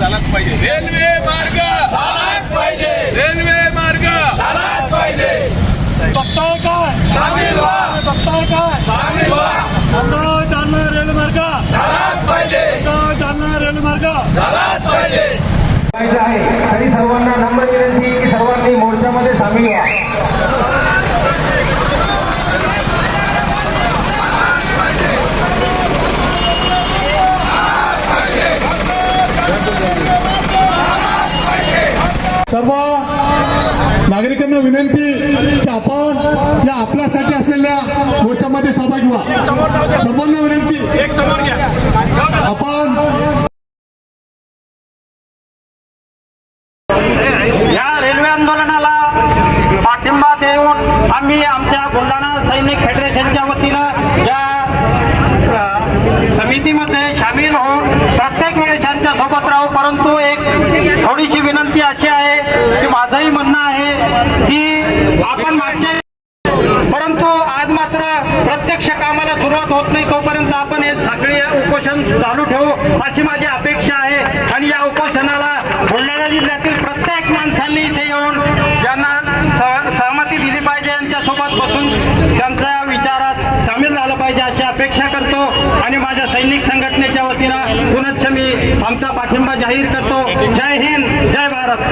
झालाच पाहिजे. रेल्वे मार्ग झालाच पाहिजे. रेल्वे मार्ग झालाच पाहिजे. बघताय काय? सामील व्हा. बघताय काय? सामील व्हा. आता जालना रेल्वेमार्ग झालाच पाहिजे. जालना रेल्वेमार्ग झालाच पाहिजे. आहे. तरी सर्वांना नम्र विनंती की सर्वांनी मोर्चामध्ये सामील व्हा सर्व नागरिकांना विनंती की आपण या आपल्यासाठी असलेल्या मोर्चामध्ये सहभागी व्हा. सर्वांना विनंती. आपण या रेल्वे आंदोलनाला पाठिंबा देऊन आम्ही आमच्या बुलढाणा सैनिक फेडरेशनच्या वतीनं या अ, समितीमध्ये सामील होऊन प्रत्येक वेळेस यांच्या सोबत राहू परंतु एक थोडीशी विनंती अशी आहे की माझंही म्हणणं आहे की आपण मागच्या परंतु आज मात्र प्रत्यक्ष कामाला सुरुवात होत नाही तोपर्यंत आपण हे साखळी उपोषण चालू ठेवू अशी माझी अपेक्षा आहे आणि या उपोषणाला बुलढाणा जिल्ह्यातील प्रत्येक माणसांनी इथे येऊन यांना सह- सहमती दिली पाहिजे यांच्यासोबत बसून त्यांच्या विचारात सामील झालं पाहिजे अशी अपेक्षा करतो आणि माझ्या सैनिक संघटनेच्या वतीनं पुनश्च मी आमचा पाठिंबा जाहीर करतो. जय हिंद जय भारत.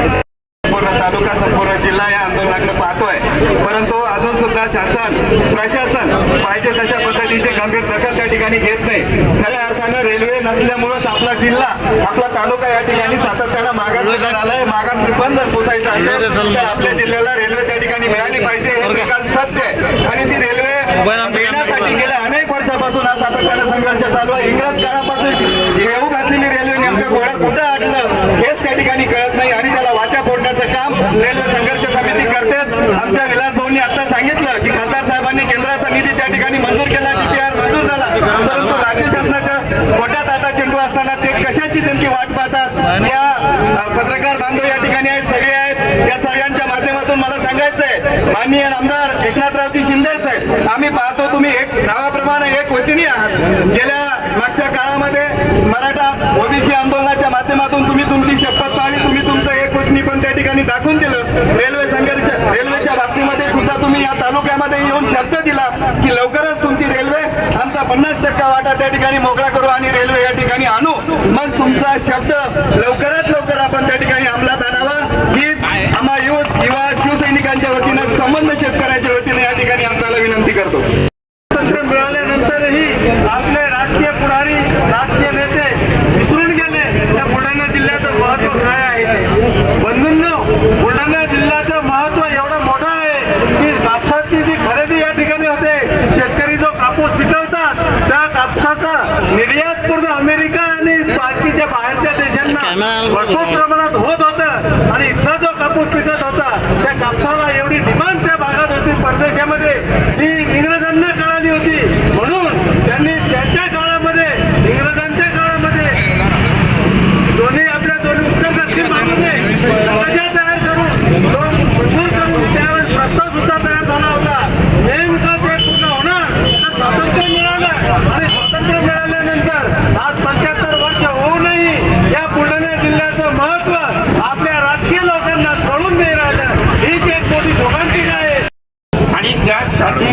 संपूर्ण तालुका संपूर्ण जिल्हा या आंदोलनाकडे पाहतोय. परंतु अजून सुद्धा शासन प्रशासन पाहिजे तशा पद्धतीचे गंभीर दखल त्या ठिकाणी घेत नाही. खऱ्या अर्थानं रेल्वे नसल्यामुळेच आपला जिल्हा आपला तालुका या ठिकाणी सातत्यानं मागास आलाय मागास पण जर पोचायचं असेल तर आपल्या जिल्ह्याला रेल्वे त्या ठिकाणी मिळाली पाहिजे हे निकाल सत्य आहे. आणि ती रेल्वे मिळण्यासाठी गेल्या अनेक वर्षापासून हा सातत्यानं संघर्ष चालू आहे. इंग्रज काळापासून येऊ घातलेली रेल्वे नेमकं घोडं कुठं अडलं हेच त्या ठिकाणी कळत नाही. आणि त्याला वाचा फोडण्याचं काम रेल्वे संघर्ष समिती करते. आमच्या विलास भाऊंनी आता सांगितलं की खासदार साहेबांनी केंद्राचा निधी त्या ठिकाणी मंजूर केला डीपीआर मंजूर झाला. परंतु राज्य शासनाच्या पोटात आता चेंडू असताना ते कशाची नेमकी वाट पाहतात? या पत्रकार बांधव या ठिकाणी आहेत सगळे आहेत. या सगळ्यांच्या माध्यमातून मला सांगायचंय. माननीय आमदार साहेब आम्ही पाहतो तुम्ही एक नावाप्रमाणे एक वचनी आहात. गेल्या मागच्या काळामध्ये मराठा ओबीसी आंदोलनाच्या माध्यमातून तुम्ही तुमची शपथ पाळली तुम्ही तुमचं एक वचनी पण त्या ठिकाणी दाखवून दिलं. रेल्वे संघर्ष रेल्वेच्या बाबतीमध्ये सुद्धा तुम्ही या तालुक्यामध्ये येऊन शब्द दिला की लवकरच तुमची रेल्वे आमचा पन्नास टक्का वाटा त्या ठिकाणी मोकळा करू आणि रेल्वे या ठिकाणी आणू. मग तुमचा शब्द लवकरात लवकर आपण त्या ठिकाणी अंमलात आणावा. हीच आम्हा युथ युवा शिवसैनिकांच्या वतीनं संबंध शेतकऱ्याच्या वतीने या ठिकाणी आपल्याला विनंती करतो स्वातंत्र्य मिळाल्यानंतरही आपले राजकीय पुढारी राजकीय नेते विसरून गेले त्या बुलढाणा जिल्ह्याचं महत्त्व काय आहे ते बंधूंनो बुलढाणा जिल्ह्याचं महत्त्व एवढं मोठं आहे की कापसाची जी खरेदी या ठिकाणी होते शेतकरी जो कापूस पिकवतात त्या कापसाचा निर्यात पूर्ण अमेरिका आणि बाकीच्या बाहेरच्या देशांना भरपूर प्रमाणात होत होतं. आणि इथला जो कापूस पिकत होता त्या कापसाला एवढी डिमांड त्या भागात होती परदेशामध्ये. ती इंग्रजांना कळाली होती म्हणून त्यांनी त्यांच्या काळामध्ये इंग्रजांच्या काळामध्ये दोन्ही आपल्या दोन्ही उत्तर दक्षिण भागामध्ये नकाशा तयार करून तो मंजूर करून त्यावेळेस प्रस्ताव सुद्धा तयार झाला होता नेमकं ते पूर्ण होणार तर स्वातंत्र्य मिळालं आणि स्वातंत्र्य मिळाल्यानंतर आज पंच्याहत्तर वर्ष होऊनही या बुलढाणा जिल्ह्याचं महत्त्व आपल्या राजकीय लोकांना कळून नाही राहिलं हीच एक मोठी शोकांतिका आहे आणि त्यासाठी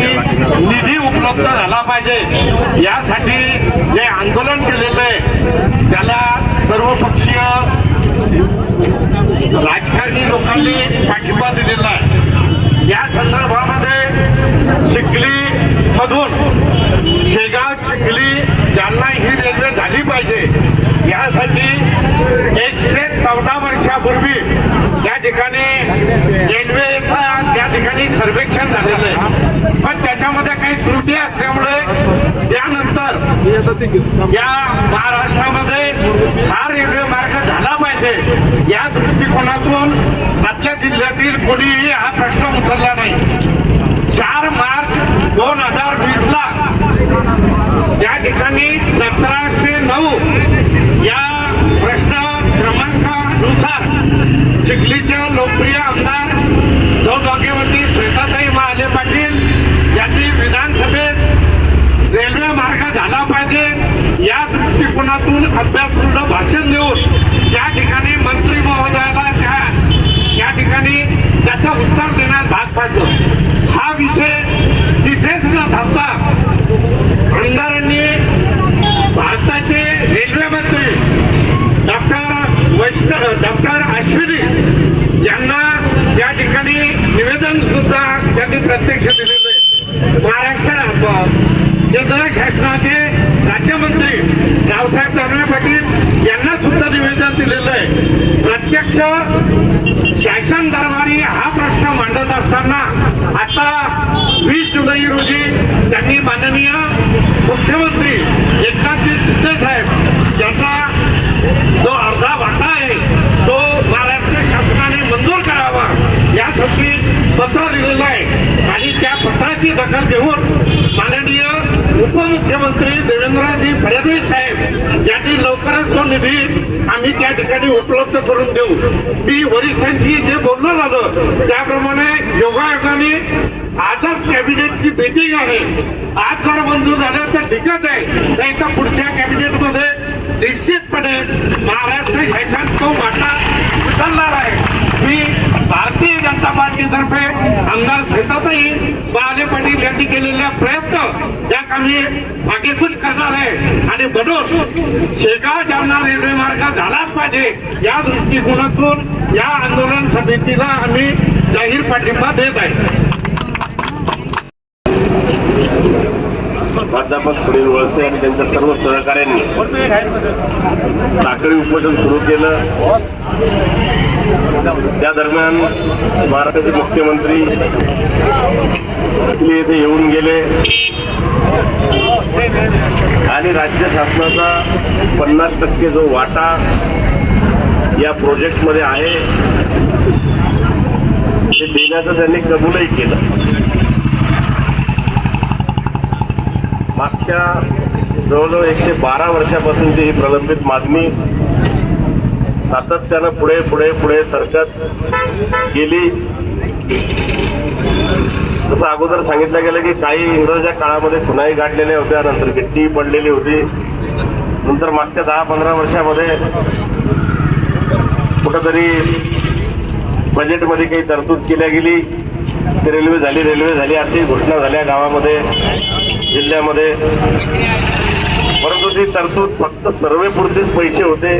निधी उपलब्ध झाला पाहिजे. यासाठी जे आंदोलन केलेलं आहे त्याला सर्वपक्षीय राजकारणी लोकांनी पाठिंबा दिलेला आहे. या संदर्भामध्ये चिखली मधून शेगाव चिखली जालना ही रेल्वे झाली पाहिजे यासाठी एकशे चौदा वर्षापूर्वी त्या ठिकाणी रेल्वेचा त्या ठिकाणी सर्वेक्षण झालेलं आहे. काही असल्यामुळे त्यानंतर या महाराष्ट्रामध्ये हा रेल्वे मार्ग झाला पाहिजे. या दृष्टिकोनातून आपल्या जिल्ह्यातील कोणीही हा प्रश्न उचलला नाही. चार मार्च दोन हजार वीस ला त्या ठिकाणी सतराशे नऊ या प्रश्न क्रमांकानुसार चिखलीच्या लोकप्रिय आमदार सौभाग्यवती श्वेताताई महाले पाटील यांनी विधानसभेत रेल्वे मार्ग झाला पाहिजे या दृष्टिकोनातून अभ्यासपूर्ण भाषण देऊन त्या ठिकाणी केंद्र शासनाचे राज्यमंत्री रावसाहेब दानवे पाटील यांना सुद्धा निवेदन दिलेलं आहे प्रत्यक्ष शासन दरबारी हा प्रश्न मांडत असताना आता वीस जुलै रोजी त्यांनी माननीय मुख्यमंत्री एकनाथजी शिंदे साहेब यांचा जो अर्धा वाटा आहे तो महाराष्ट्र शासनाने मंजूर करावा यासाठी पत्र दिलेलं आहे. आणि त्या पत्राची दखल घेऊन उपमुख्यमंत्री देवेंद्रजी फडणवीस साहेब यांनी लवकरच तो निधी आम्ही त्या ठिकाणी उपलब्ध करून देऊ. मी वरिष्ठांशी जे बोलणं झालं त्याप्रमाणे योगायोगाने आजच कॅबिनेटची मिटिंग आहे. आज जर मंजूर झालं तर ठीकच आहे. नाही तर पुढच्या कॅबिनेटमध्ये निश्चितपणे महाराष्ट्र शैक्षणिक तो वाटा उचलणार आहे. मी पार्टीतर्फे आमदार शेतातही बाले पाटील यांनी केलेल्या प्रयत्न या आम्ही मागेकूच करणार आहे. आणि म्हणून शेगाव जालना रेल्वे मार्ग झालाच पाहिजे. या दृष्टिकोनातून या आंदोलन समितीला आम्ही जाहीर पाठिंबा देत आहे. प्राध्यापक सुनील वळसे आणि त्यांच्या सर्व सहकाऱ्यांनी साखळी उपोषण सुरू केलं. त्या दरम्यान महाराष्ट्राचे मुख्यमंत्री इथले येथे येऊन गेले. आणि राज्य शासनाचा पन्नास टक्के जो वाटा या प्रोजेक्टमध्ये आहे ते देण्याचं त्यांनी कबूलही केलं. मागच्या जवळजवळ एकशे बारा वर्षापासूनची ही प्रलंबित मागणी सातत्यानं पुढे पुढे पुढे सरकत गेली. जसं अगोदर सांगितलं गेलं की काही इंग्रजाच्या काळामध्ये खुनाई गाठलेल्या होत्या नंतर गिट्टी पडलेली होती. नंतर मागच्या दहा पंधरा वर्षामध्ये कुठंतरी बजेटमध्ये काही तरतूद केल्या गेली. ते रेल्वे झाली रेल्वे झाली अशी घोषणा झाल्या गावामध्ये जिल्ह्यामध्ये. परंतु ती तरतूद फक्त सर्वेपुरतेच पैसे होते.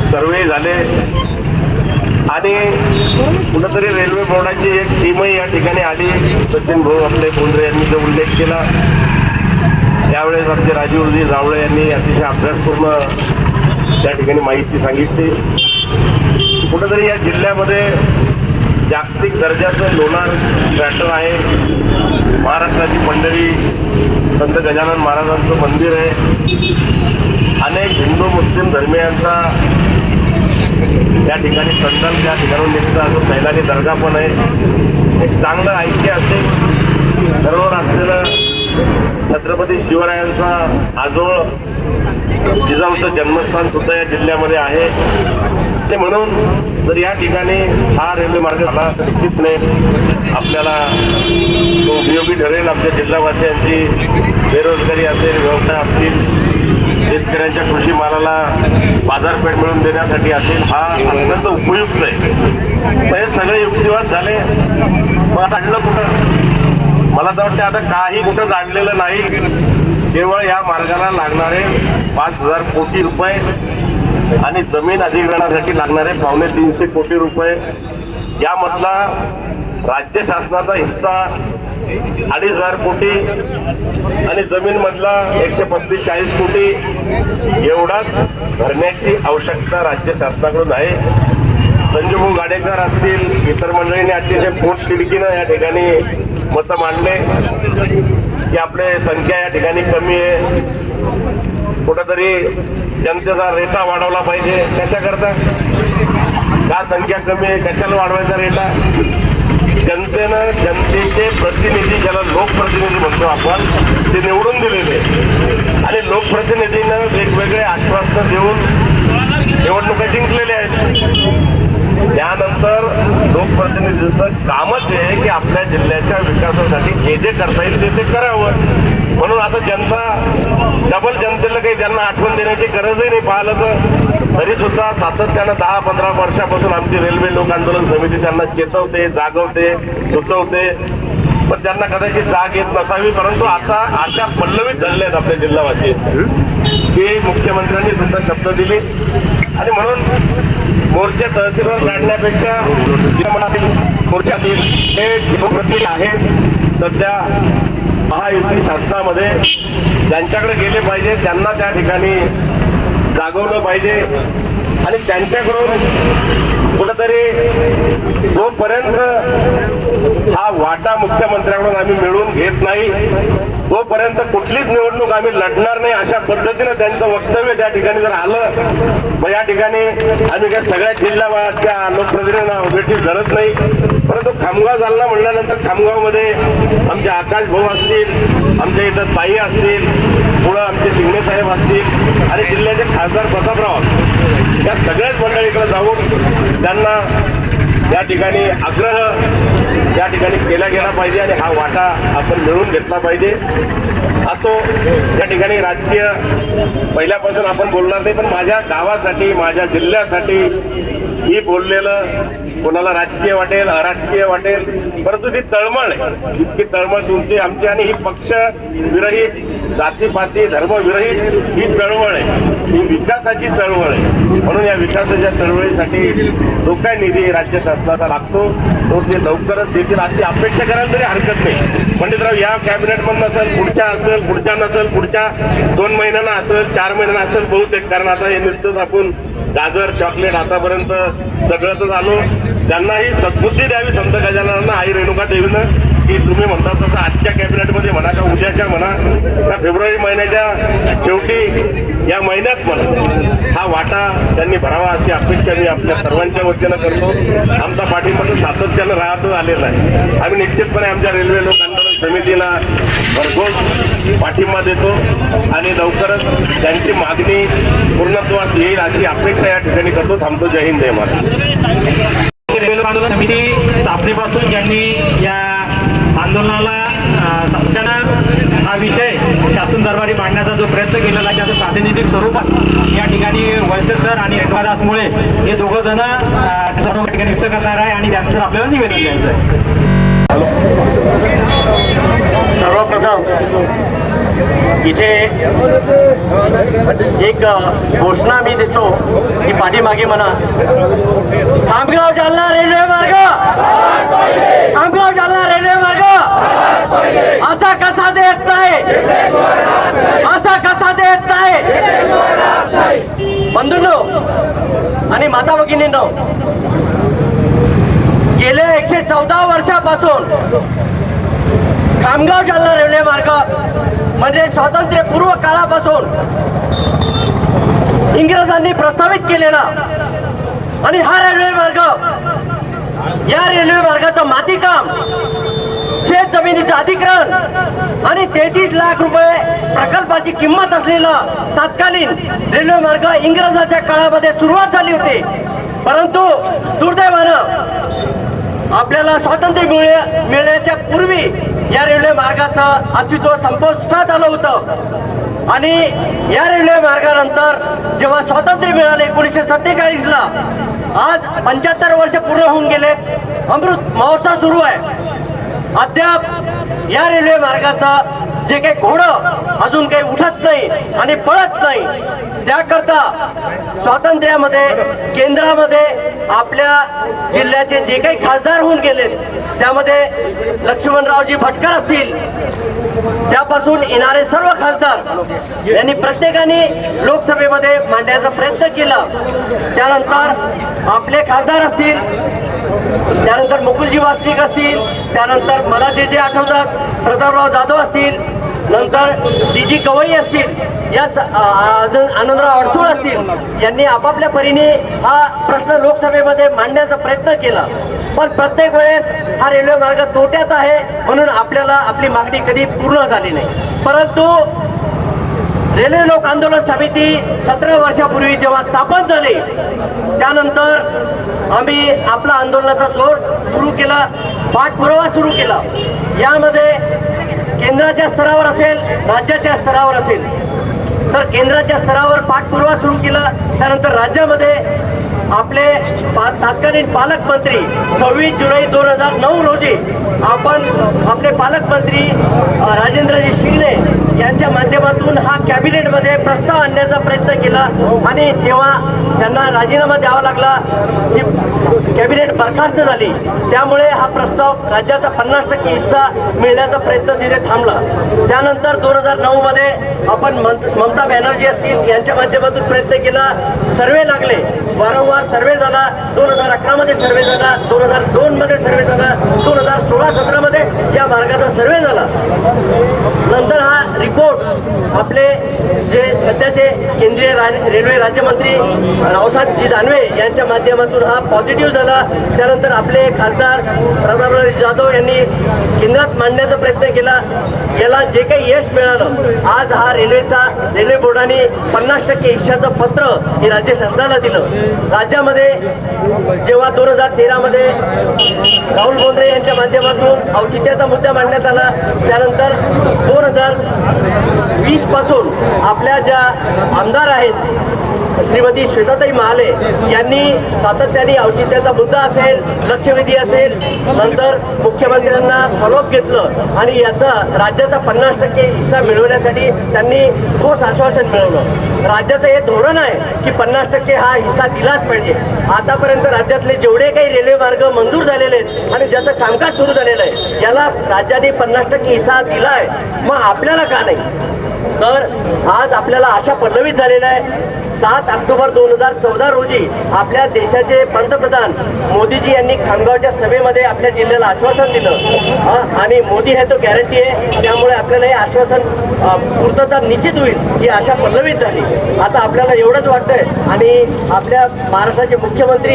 सर्वे झाले. आणि कुठंतरी रेल्वे बोर्डाची एक टीमही या ठिकाणी आली. सचिन भाऊ आपले बोंद्रे यांनी जो उल्लेख केला. त्यावेळेस आमचे राजीवजी जावळे यांनी अतिशय अभ्यासपूर्ण त्या ठिकाणी माहिती सांगितली. कुठंतरी या जिल्ह्यामध्ये जागतिक दर्जाचं लोणार ट्रॅक्टर आहे. महाराष्ट्राची मंडळी संत गजानन महाराजांचं मंदिर आहे. अनेक हिंदू मुस्लिम धर्मियांचा या ठिकाणी संतान त्या ठिकाणून निघतं असं सैलानी दर्गा पण आहे. एक चांगलं ऐतिहासिक धरोहर असलेलं छत्रपती शिवरायांचा आजोळ जिजाऊचं जन्मस्थान सुद्धा या जिल्ह्यामध्ये आहे. ते म्हणून जर या ठिकाणी हा रेल्वे मार्ग झाला तर निश्चितपणे आपल्याला तो उपयोगी ठरेल. आपल्या जिल्हावासियांची बेरोजगारी असेल व्यवसाय असतील शेतकऱ्यांच्या कृषी मालाला बाजारपेठ मिळवून देण्यासाठी असेल हा अत्यंत उपयुक्त आहे. तर हे सगळे युक्तिवाद झाले. मग आता आणलं कुठं? मला तर वाटतं आता काही कुठं जाणलेलं नाही. केवळ या मार्गाला लागणारे पाच हजार कोटी रुपये आणि जमीन अधिग्रहणासाठी लागणारे पावणे तीनशे कोटी रुपये. यामधला राज्य शासनाचा हिस्सा अडीच हजार कोटी आणि जमीन मधला एकशे पस्तीस चाळीस कोटी एवढाच भरण्याची आवश्यकता राज्य शासनाकडून आहे. संजीवभाऊ गाडेकर असतील इतर मंडळींनी अतिशय पोट खिडकीनं या ठिकाणी मतं मांडले. की आपले संख्या या ठिकाणी कमी आहे. कुठंतरी जनतेचा रेटा वाढवला पाहिजे. कशाकरता? का संख्या कमी आहे? कशाला वाढवायचा रेटा? जनतेनं जनतेचे प्रतिनिधी ज्याला लोकप्रतिनिधी म्हणतो आपण ते निवडून दिलेले आणि लोकप्रतिनिधीनं वेगवेगळे आश्वासन देऊन निवडणुका जिंकलेल्या आहेत. त्यानंतर लोकप्रतिनिधीचं कामच आहे की आपल्या जिल्ह्याच्या विकासासाठी जे जे करता येईल ते ते करावं. म्हणून आता जनता डबल जनतेला काही त्यांना आठवण देण्याची गरजही नाही पाहिलं तर तरी सुद्धा सातत्यानं दहा पंधरा वर्षापासून आमची रेल्वे लोक आंदोलन समिती त्यांना चेतवते जागवते सुचवते. पण त्यांना कदाचित जाग येत नसावी परंतु आता अशा पल्लवीत झालेल्या आहेत आपल्या जिल्हावासी. की मुख्यमंत्र्यांनी सुद्धा शब्द दिले. आणि म्हणून मोर्चे तहसीलवर काढण्यापेक्षा जिल्ह्यामधील मोर्चातील हे लोकप्रतिनिधी आहेत सध्या महायुती शासनामध्ये ज्यांच्याकडे गेले पाहिजे त्यांना त्या ठिकाणी जागवलं पाहिजे. आणि त्यांच्याकडून कुठंतरी जोपर्यंत हा वाटा मुख्यमंत्र्याकडून आम्ही मिळवून घेत नाही तोपर्यंत कुठलीच निवडणूक आम्ही लढणार नाही अशा पद्धतीनं त्यांचं वक्तव्य त्या ठिकाणी जर आलं मग या ठिकाणी आम्ही काय सगळ्या जिल्ह्याच्या लोकप्रतिनिधींना भेटी धरत नाही. परंतु खामगाव जालना म्हणल्यानंतर खामगावमध्ये आमचे आकाश भाऊ असतील आमच्या इथं ताई असतील पुढं आमचे शिंगणे साहेब असतील आणि जिल्ह्याचे खासदार प्रतापराव या सगळ्याच मंडळीकडे जाऊन त्यांना या ठिकाणी आग्रह या ठिकाणी केला गेला पाहिजे आणि हा वाटा आपण मिळवून घेतला पाहिजे. असो या ठिकाणी राजकीय पहिल्यापासून आपण बोलणार नाही पण माझ्या गावासाठी माझ्या जिल्ह्यासाठी ही बोललेलं कोणाला राजकीय वाटेल अराजकीय वाटेल परंतु ती तळमळ आहे इतकी तळमळ तुमची आमची आणि ही पक्ष विरहित जातीपाती धर्मविरहित ही चळवळ आहे. ही विकासाची चळवळ आहे. म्हणून या विकासाच्या चळवळीसाठी जो काय निधी राज्य शासनाचा लागतो. तो ते लवकरच देतील अशी अपेक्षा करायला तरी हरकत नाही. पंडितराव या कॅबिनेटमधून असेल पुढच्या असेल पुढच्या नसेल पुढच्या दोन महिन्यांना असेल चार महिन्यांना असेल बहुतेक कारण आता हे नुसतंच आपण गाजर चॉकलेट आतापर्यंत सगळंच आलो त्यांनाही सद्बुद्धी द्यावी संत गजाननांना आई रेणुका देवीनं की तुम्ही म्हणता तसं आजच्या कॅबिनेटमध्ये म्हणा का उद्याच्या म्हणा का फेब्रुवारी महिन्याच्या शेवटी या महिन्यात म्हणा हा वाटा त्यांनी भरावा अशी अपेक्षा मी आपल्या सर्वांच्या वतीनं करतो. आमचा पाठिंबा तर सातत्यानं राहत आलेला आहे. आम्ही निश्चितपणे आमच्या रेल्वे लोक समितीला भरघोस पाठिंबा देतो आणि लवकरच त्यांची मागणी पूर्णत्वास येईल अशी अपेक्षा या ठिकाणी करतो. थांबतो. जय हिंद जय महाराज रेल्वे आंदोलन समिती स्थापनेपासून ज्यांनी या आंदोलनाला हा विषय शासन दरबारी मांडण्याचा जो प्रयत्न केलेला आहे त्याचं प्रातिनिधिक स्वरूपात या ठिकाणी वळसे सर आणि एकवादासमुळे हे दोघं जण ठिकाणी व्यक्त करणार आहे आणि त्यानंतर आपल्याला निवेदन द्यायचं आहे. सर्वप्रथम इथे एक घोषणा मी देतो की पाठीमागे म्हणा. खामगाव जालना रेल्वे मार्ग! खामगाव जालना रेल्वे मार्ग! असा कसा देत नाही? असा कसा देत नाही? बंधूंनो आणि माता भगिनींनो गेल्या एकशे चौदा वर्षापासून खामगाव जालना रेल्वे मार्ग म्हणजे स्वातंत्र्यपूर्व काळापासून इंग्रजांनी प्रस्तावित केलेला आणि हा रेल्वे मार्ग या रेल्वे मार्गाचं मातीकाम शेत जमिनीचं अधिग्रहण आणि तेहतीस लाख रुपये प्रकल्पाची किंमत असलेला तत्कालीन रेल्वे मार्ग इंग्रजांच्या काळामध्ये सुरुवात झाली होती. परंतु दुर्दैवानं आपल्याला स्वातंत्र्य मिळ मिळण्याच्या पूर्वी या रेल्वे मार्गाचं अस्तित्व संपुष्टात आलं होतं. आणि या रेल्वे मार्गानंतर जेव्हा स्वातंत्र्य मिळाले एकोणीसशे सत्तेचाळीसला आज पंच्याहत्तर वर्ष पूर्ण होऊन गेले अमृत महोत्सव सुरू आहे. अद्याप या रेल्वे मार्गाचा जे काही घोडं अजून काही उठत नाही आणि पळत नाही त्याकरता स्वातंत्र्यामध्ये केंद्रामध्ये आपल्या जिल्ह्याचे जे काही खासदार होऊन गेलेत त्यामध्ये लक्ष्मणरावजी भटकर असतील. त्यापासून येणारे सर्व खासदार यांनी प्रत्येकाने लोकसभेमध्ये मांडण्याचा प्रयत्न केला. त्यानंतर आपले खासदार असतील त्यानंतर मुकुलजी वासनिक असतील त्यानंतर मला जे जे आठवतात प्रतापराव जाधव असतील नंतर डी जी गवई असतील या स- आनंदराव अडसूळ असतील यांनी आपापल्या परीने हा प्रश्न लोकसभेमध्ये मांडण्याचा प्रयत्न केला. पण प्रत्येक वेळेस हा रेल्वे मार्ग तोट्यात आहे म्हणून आपल्याला आपली मागणी कधी पूर्ण झाली नाही. परंतु रेल्वे लोक आंदोलन समिती सतरा वर्षापूर्वी जेव्हा स्थापन झाली त्यानंतर आम्ही आपला आंदोलनाचा जोर सुरू केला पाठपुरावा सुरू केला. यामध्ये केंद्राच्या स्तरावर असेल राज्याच्या स्तरावर असेल. तर केंद्राच्या स्तरावर पाठपुरावा सुरू केला त्यानंतर राज्यामध्ये आपले पा तत्कालीन पालकमंत्री सव्वीस जुलै दोन हजार नऊ रोजी आपण आपले पालकमंत्री राजेंद्रजी शिंगणे यांच्या माध्यमातून हा कॅबिनेटमध्ये प्रस्ताव आणण्याचा प्रयत्न केला. आणि तेव्हा त्यांना राजीनामा द्यावा लागला ही कॅबिनेट बरखास्त झाली. त्यामुळे हा प्रस्ताव राज्याचा पन्नास टक्के हिस्सा मिळण्याचा प्रयत्न तिथे थांबला. त्यानंतर दोन हजार नऊमध्ये आपण ममता बॅनर्जी असतील यांच्या माध्यमातून प्रयत्न केला. सर्वे लागले. वारंवार सर्वे झाला. दोन हजार अकरामध्ये सर्वे झाला. दोन हजार दोनमध्ये सर्वे झाला. दोन हजार सोळा सतरामध्ये या मार्गाचा सर्वे झाला. नंतर हा रिपोर्ट आपले जे सध्याचे केंद्रीय रा- रेल्वे राज्यमंत्री रावसाहेबजी दानवे यांच्या माध्यमातून हा पॉझिटिव्ह झाला. त्यानंतर आपले खासदार प्रतापराव जाधव यांनी केंद्रात मांडण्याचा प्रयत्न केला. याला जे काही यश मिळालं आज हा रेल्वेचा रेल्वे बोर्डाने पन्नास टक्के हिश्श्याचं पत्र हे राज्य शासनाला दिलं. राज्यामध्ये जेव्हा दोन हजार तेरामध्ये राहुल बोंद्रे यांच्या माध्यमातून औचित्याचा मुद्दा मांडण्यात आला. त्यानंतर दोन हजार वीसपासून आपल्या ज्या आमदार आहेत श्रीमती श्वेताताई महाले यांनी सातत्याने औचित्याचा मुद्दा असेल लक्षवेधी असेल नंतर मुख्यमंत्र्यांना फॉलोअप घेतलं आणि याचा राज्याचा पन्नास टक्के हिस्सा मिळवण्यासाठी त्यांनी ठोस आश्वासन मिळवलं. राज्याचं हे धोरण आहे की पन्नास टक्के हा हिस्सा दिलाच पाहिजे. आतापर्यंत राज्यातले जेवढे काही रेल्वे मार्ग मंजूर झालेले आहेत आणि ज्याचं कामकाज सुरू झालेलं आहे याला राज्याने पन्नास टक्के हिस्सा दिला आहे मग आपल्याला का नाही? तर आज आपल्याला आशा पल्लवित झालेला आहे. सात ऑक्टोबर दोन हजार चौदा रोजी आपल्या देशाचे पंतप्रधान मोदीजी यांनी खामगावच्या सभेमध्ये आपल्या जिल्ह्याला आश्वासन दिलं. आणि मोदी हे तो गॅरंटी आहे. त्यामुळे आपल्याला हे आश्वासन पूर्तता निश्चित होईल ही आशा पल्लवित झाली. आता आपल्याला एवढंच वाटतंय. आणि आपल्या महाराष्ट्राचे मुख्यमंत्री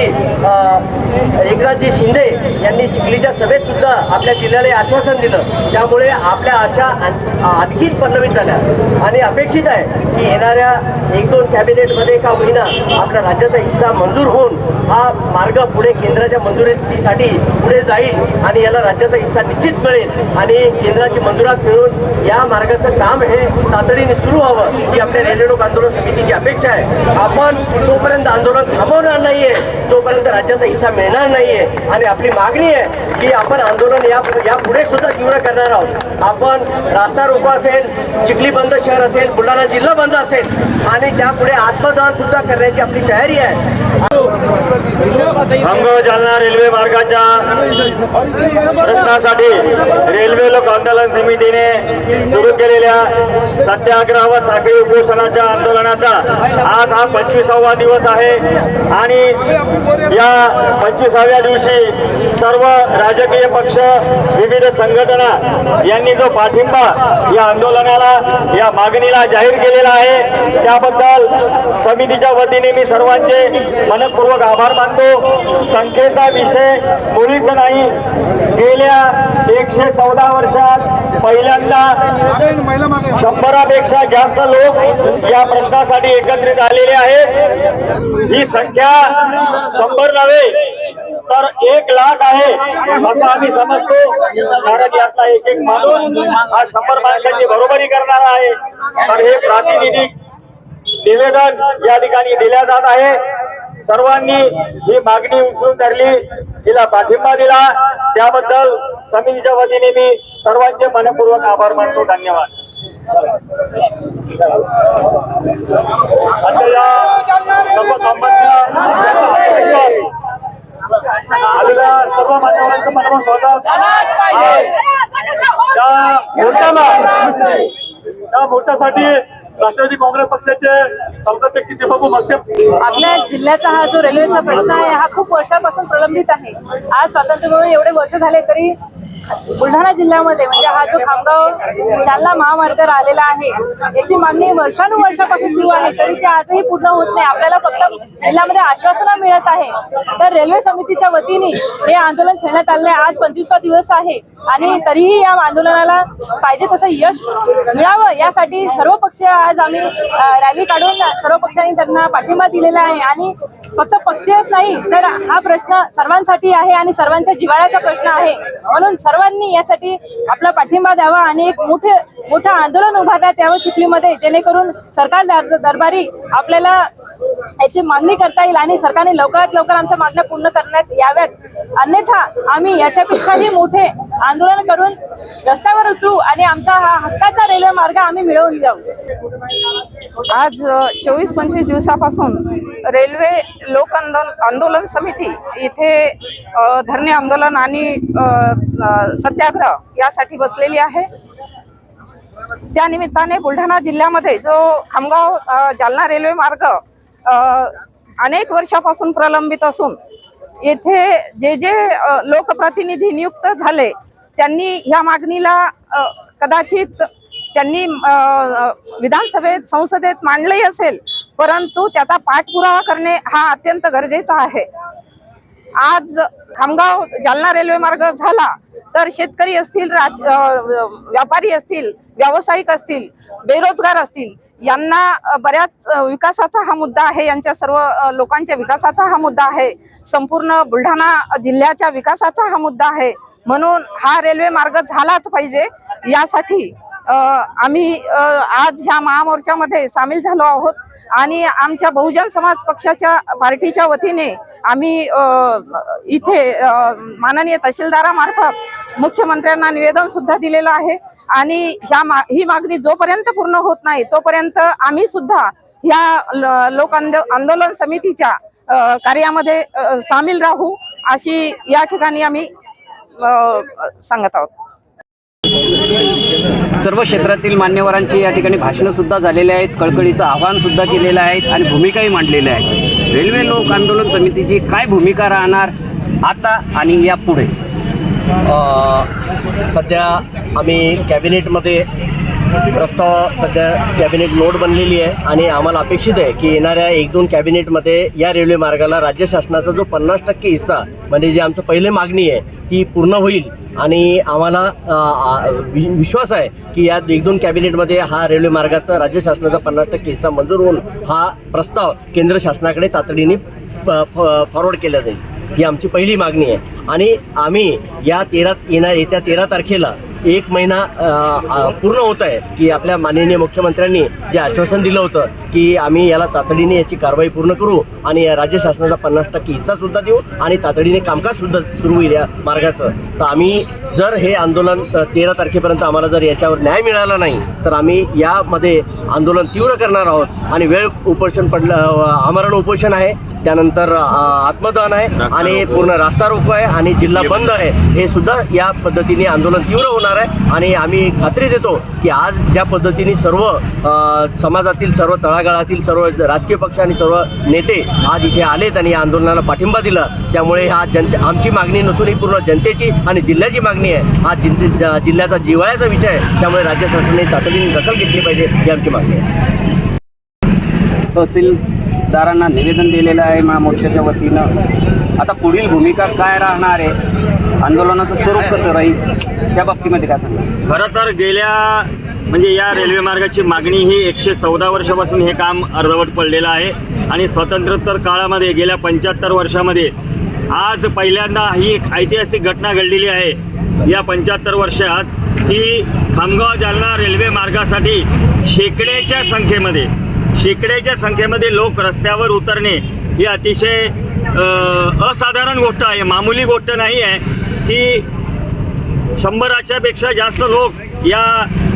एकनाथजी शिंदे यांनी चिखलीच्या सभेत सुद्धा आपल्या जिल्ह्याला आश्वासन दिलं. त्यामुळे आपल्या आशा आण- आणखीन पल्लवित झाल्या. आणि अपेक्षित आहे की येणाऱ्या एक दोन कॅबिनेटमध्ये का महिना आपल्या राज्याचा हिस्सा मंजूर होऊन हा मार्ग पुढे केंद्राच्या मंजुरीसाठी पुढे जाईल आणि याला राज्याचा हिस्सा निश्चित मिळेल. आणि केंद्राची मंजुरात मिळून या मार्गाचं काम हे तातडीने सुरू व्हावं ही आपल्या रेल्वे आंदोलन समितीची अपेक्षा आहे. आपण तोपर्यंत आंदोलन थांबवणार नाहीये तोपर्यंत राज्याचा हिस्सा मिळणार नाहीये. आणि आपली मागणी आहे की आपण आंदोलन या यापुढे सुद्धा तीव्र करणार आहोत. आपण रास्ता रोको असेल चिखली बंद शहर असेल बुलढाणा जिल्हा बंद असेल आणि त्यापुढे आत्मदहन सुद्धा करण्याची आपली तयारी आहे. खामगाव जालना रेल्वे मार्गाच्या प्रश्नासाठी रेल्वे लोक आंदोलन समितीने सुरू केलेल्या सत्याग्रह व साखळी उपोषणाच्या आंदोलनाचा आज हा पंचवीसावा दिवस आहे आणि या पंचवीसाव्या दिवशी सर्व राजकीय पक्ष विविध संघटना यांनी जो पाठिंबा या आंदोलनाला या मागणीला जाहीर केलेला आहे त्याबद्दल समितीच्या वतीने मी सर्वांचे मनपूर्वक आभार मानतो. संख्येचा विषय मुळीच नाही. गेल्या एकशे चौदा वर्षात पहिल्यांदा शंभरापेक्षा जास्त लोक या प्रश्नासाठी एकत्रित आलेले आहेत. ही संख्या शंभर नव्हे तर एक लाख आहे असं आम्ही समजतो. कारण यातला एक एक माणूस हा शंभर माणसांची बरोबरी करणारा आहे. तर हे प्रातिनिधिक निवेदन या ठिकाणी दिल्या जात आहे. सर्वांनी ही मागणी उचलून धरली तिला पाठिंबा दिला. त्याबद्दल समितीच्या वतीने मी सर्वांचे मनपूर्वक आभार मानतो. धन्यवाद. आलेल्या सर्व मान्यवरांचं मनपूर्वक स्वागत. त्या त्या मोर्चासाठी राष्ट्रवादी काँग्रेस पक्षाचे आपल्या जिल्ह्याचा हा जो रेल्वेचा प्रश्न आहे हा खूप वर्षापासून प्रलंबित आहे. आज स्वातंत्र्य मिळून एवढे वर्ष झाले तरी बुलढाणा जिल्ह्यामध्ये म्हणजे हा जो खामगाव जालना महामार्ग आलेला आहे याची मागणी वर्षानुवर्षापासून सुरू आहे तरी ते आजही पूर्ण होत नाही. आपल्याला फक्त जिल्ह्यामध्ये आश्वासनं मिळत आहे. तर रेल्वे समितीच्या वतीने हे आंदोलन छेडण्यात आले आज पंचवीसवा दिवस आहे आणि तरीही या आंदोलनाला पाहिजे तसं यश मिळावं यासाठी सर्व पक्ष आज आम्ही रॅली काढून सर्व पक्षांनी त्यांना पाठिंबा दिलेला आहे. आणि फक्त पक्षीयच नाही तर हा प्रश्न सर्वांसाठी आहे आणि सर्वांच्या जिव्हाळ्याचा प्रश्न आहे. म्हणून सर्वांनी यासाठी आपला पाठिंबा द्यावा आणि एक मोठे मोठं आंदोलन उभारण्यात यावं चिखलीमध्ये. जेणेकरून सरकार दरबारी आपल्याला याची मागणी करता येईल आणि सरकारने लवकरात लवकर आमच्या मागण्या पूर्ण करण्यात याव्यात. अन्यथा आम्ही याच्यापेक्षाही मोठे आंदोलन करून रस्त्यावर उतरू आणि आमचा हा हक्काचा रेल्वे मार्ग आम्ही मिळवून जाऊ. आज चोवीस पंचवीस दिवसापासून रेल्वे लोक आंदोलन आंदोलन समिती इथे धरणे आंदोलन आणि सत्याग्रह यासाठी बसलेली आहे. त्या निमित्ताने बुलढाणा जिल्ह्यामध्ये जो खामगाव जालना रेल्वे मार्ग अनेक वर्षापासून प्रलंबित असून येथे जे जे लोकप्रतिनिधी नियुक्त झाले त्यांनी ह्या मागणीला कदाचित त्यांनी विधानसभेत संसदेत मांडलंही असेल परंतु त्याचा पाठपुरावा करणे हा अत्यंत गरजेचा आहे. आज खामगाव जालना रेल्वे मार्ग झाला तर शेतकरी असतील राज व्यापारी असतील व्यावसायिक असतील बेरोजगार असतील यांना बऱ्याच विकासाचा हा मुद्दा आहे. यांच्या सर्व लोकांच्या विकासाचा हा मुद्दा आहे. संपूर्ण बुलढाणा जिल्ह्याच्या विकासाचा हा मुद्दा आहे. म्हणून हा रेल्वे मार्ग झालाच पाहिजे. यासाठी आम्ही आज ह्या महामोर्चामध्ये सामील झालो आहोत आणि आमच्या बहुजन समाज पक्षाच्या पार्टीच्या वतीने आम्ही इथे माननीय तहसीलदारामार्फत मुख्यमंत्र्यांना निवेदन सुद्धा दिलेलं आहे आणि ह्या मा ही मागणी जोपर्यंत पूर्ण होत नाही तोपर्यंत आम्ही सुद्धा ह्या लोक आंदो- आंदोलन समितीच्या कार्यामध्ये सामील राहू अशी या ठिकाणी आम्ही सांगत आहोत. सर्व क्षेत्रातील मान्यवरांची या ठिकाणी भाषणंसुद्धा झालेले झालेली आहेत. कळकळीचं आव्हानसुद्धा केलेलं आहे आणि भूमिकाही मांडलेल्या आहेत. रेल्वे लोक आंदोलन समितीची काय भूमिका राहणार आता आणि यापुढे सध्या आम्ही कॅबिनेटमध्ये प्रस्ताव सध्या कॅबिनेट नोट बनलेली आहे आणि आम्हाला अपेक्षित आहे की येणाऱ्या एक दोन कॅबिनेटमध्ये या रेल्वे मार्गाला राज्य शासनाचा जो पन्नास टक्के हिस्सा म्हणजे जी आमचं पहिले मागणी आहे ती पूर्ण होईल. आणि आम्हाला वि- विश्वास आहे की या एक दोन कॅबिनेटमध्ये हा रेल्वे मार्गाचा राज्य शासनाचा पन्नास टक्के हिस्सा मंजूर होऊन हा प्रस्ताव केंद्र शासनाकडे तातडीने फॉरवर्ड केला जाईल. ही आमची पहिली मागणी आहे. आणि आम्ही या तेरा येणार येत्या तेरा तारखेला एक महिना पूर्ण होत आहे की आपल्या माननीय मुख्यमंत्र्यांनी जे आश्वासन दिलं होतं की आम्ही याला तातडीने याची कारवाई पूर्ण करू आणि राज्य शासनाचा पन्नास टक्के हिस्सासुद्धा देऊ आणि तातडीने कामकाजसुद्धा सुरू होईल या मार्गाचं. तर आम्ही जर हे आंदोलन तेरा तारखेपर्यंत आम्हाला जर याच्यावर न्याय मिळाला नाही तर आम्ही यामध्ये आंदोलन तीव्र करणार आहोत आणि वेळ उपोषण पडलं आमरण उपोषण आहे. त्यानंतर आत्मदहन आहे आणि पूर्ण रास्ता रोको आहे आणि जिल्हा बंद आहे. हे सुद्धा या पद्धतीने आंदोलन तीव्र होणार आहे आणि आम्ही खात्री देतो की आज ज्या पद्धतीने सर्व समाजातील सर्व तळागाळातील सर्व राजकीय पक्ष आणि सर्व नेते आज इथे आलेत आणि या आंदोलनाला पाठिंबा दिला त्यामुळे हा जनते आमची मागणी नसून ही पूर्ण जनतेची आणि जिल्ह्याची मागणी आहे. हा जिल्ह्याचा जिव्हाळ्याचा विषय आहे. त्यामुळे राज्य शासनाने तातडीने दखल घेतली पाहिजे ही आमची मागणी आहे. मतदारांना निवेदन दिलेलं आहे महामोर्चाच्या वतीनं. आता पुढील भूमिका काय राहणार आहे? आंदोलनाचं स्वरूप कसं राहील? त्या बाबतीमध्ये काय सांगा खरं तर गेल्या म्हणजे या रेल्वे मार्गाची मागणी ही एकशे चौदा वर्षापासून हे काम अर्धवट पडलेलं आहे. आणि स्वातंत्र्योत्तर काळामध्ये गेल्या पंच्याहत्तर वर्षामध्ये आज पहिल्यांदा ही एक ऐतिहासिक घटना घडलेली आहे. या पंच्याहत्तर वर्षात की खामगाव जालना रेल्वे मार्गासाठी शेकड्याच्या संख्येमध्ये शेकड्याच्या संख्येमध्ये लोक रस्त्यावर उतरणे ही अतिशय असाधारण गोष्ट आहे. मामूली गोष्ट नाही आहे की शंभराच्यापेक्षा जास्त लोक या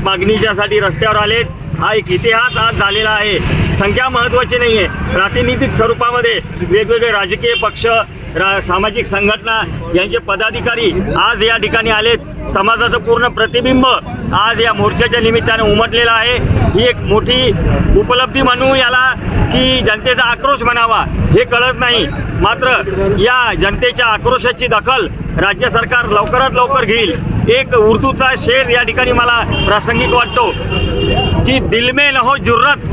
मागणीच्यासाठी रस्त्यावर आलेत. हा एक इतिहास आज झालेला आहे. संख्या महत्त्वाची नाही आहे प्रातिनिधिक स्वरूपामध्ये वेगवेगळे राजकीय पक्ष रा सामाजिक संघटना यांचे पदाधिकारी आज या ठिकाणी आलेत. समाजाचं पूर्ण प्रतिबिंब आज या मोर्चाच्या निमित्ताने उमटलेलं आहे. ही एक मोठी उपलब्धी म्हणू याला की जनतेचा आक्रोश म्हणावा हे कळत नाही. मात्र या जनतेच्या आक्रोशाची दखल राज्य सरकार लवकरात लवकर घेईल. एक उर्दूचा शेर या ठिकाणी मला प्रासंगिक वाटतो की दिल में न हो जुर्रत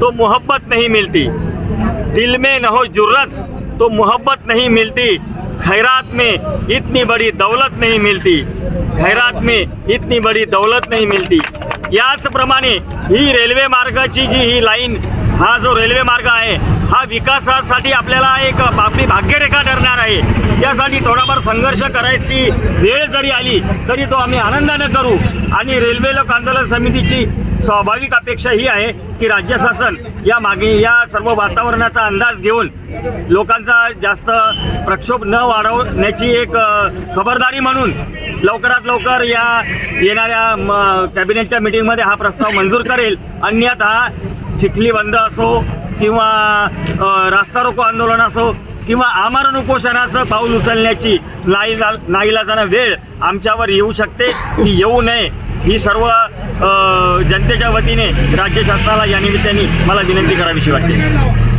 तो मोहब्बत नहीं मिलती. दिल में न हो जुर्रत तो मोहब्बत नहीं मिलती. खैरात में इतनी बड़ी दौलत नहीं मिलती। खैरात में इतनी बड़ी दौलत नहीं मिलती। याचप्रमाणे ही रेल्वे मार्गाची जी ही लाईन हा जो रेल्वे मार्ग आहे हा विकासासाठी आपल्याला एक आपली भाग्यरेखा ठरणार आहे. त्यासाठी थोडाफार संघर्ष करायची वेळ जरी आली तरी तो आम्ही आनंदाने करू. आणि रेल्वे लोक आंदोलन समितीची स्वाभाविक अपेक्षा ही आहे की राज्य शासन या मागे या सर्व वातावरणाचा अंदाज घेऊन लोकांचा जास्त प्रक्षोभ न वाढवण्याची एक खबरदारी म्हणून लवकरात लवकर या येणाऱ्या म, कॅबिनेटच्या मिटिंगमध्ये हा प्रस्ताव मंजूर करेल. अन्यथा चिखली बंद असो किंवा रास्ता रोको आंदोलन असो किंवा आमरण उपोषणाचं पाऊल उचलण्याची नाईला नाईलाजाना वेळ आमच्यावर येऊ शकते ती येऊ नये. ही सर्व जनतेच्या वतीने राज्य शासनाला या निमित्ताने मला विनंती करावीशी वाटते.